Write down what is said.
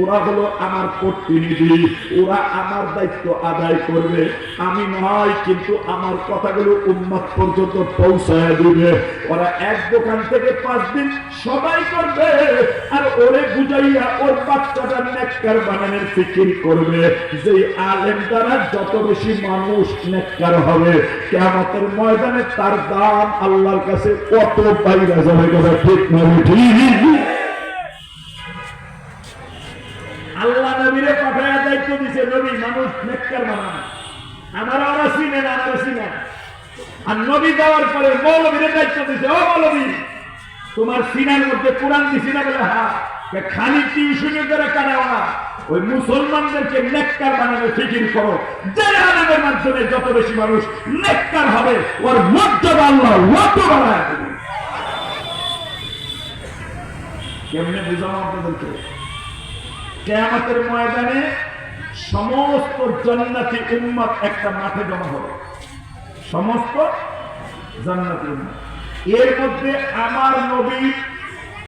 ওরা হলো আমার প্রতিনিধি, ওরা আমার দায়িত্ব আদায় করবে। আমি নয়, কিন্তু আমার কথাগুলো উন্মত পর্যন্ত পৌঁছায় দিবে। ওরা এক দোকান থেকে পাঁচ দিন সবাই করবে আর ওরে বুঝাইয়া ওর বাচ্চাটা নেককার বানানোর ফিকির করবে। যে আলেম দ্বারা যত বেশি মানুষ নেককার হবে কেমতের ময়দানে তার দাম আল্লাহর কাছে কত বাইরে যাবে কথা ঠিক নয় ঠিক আল্লাহ নবীরে পাঠায় দায়িত্ব দিছে, নবী মানুষ নেককার বানানো আমার ওরা চিনে না আমার চিনে আর নবী দেওয়ার পরে মৌলবীরে দায়িত্ব দিছে, ও মৌলবী, তোমার সিনার মধ্যে কোরআন দিছি না বলে তা খালি টিউশনের দ্বারা কাটাও না। ওই মুসলমানদেরকে নেককার বানানো ফিকির করো। যে আলমের মাধ্যমে যত বেশি মানুষ নেককার হবে, ওর মর্যাদা আল্লাহ অত বাড়ায় দেবে। কেমনে বুঝাবো আপনাদেরকে? কেয়ামতের ময়দানে সমস্ত জান্নাতি উম্মত একটা মাঠে জমা হবে। সমস্ত জান্নাতি উম্মত এর মধ্যে আমার নবী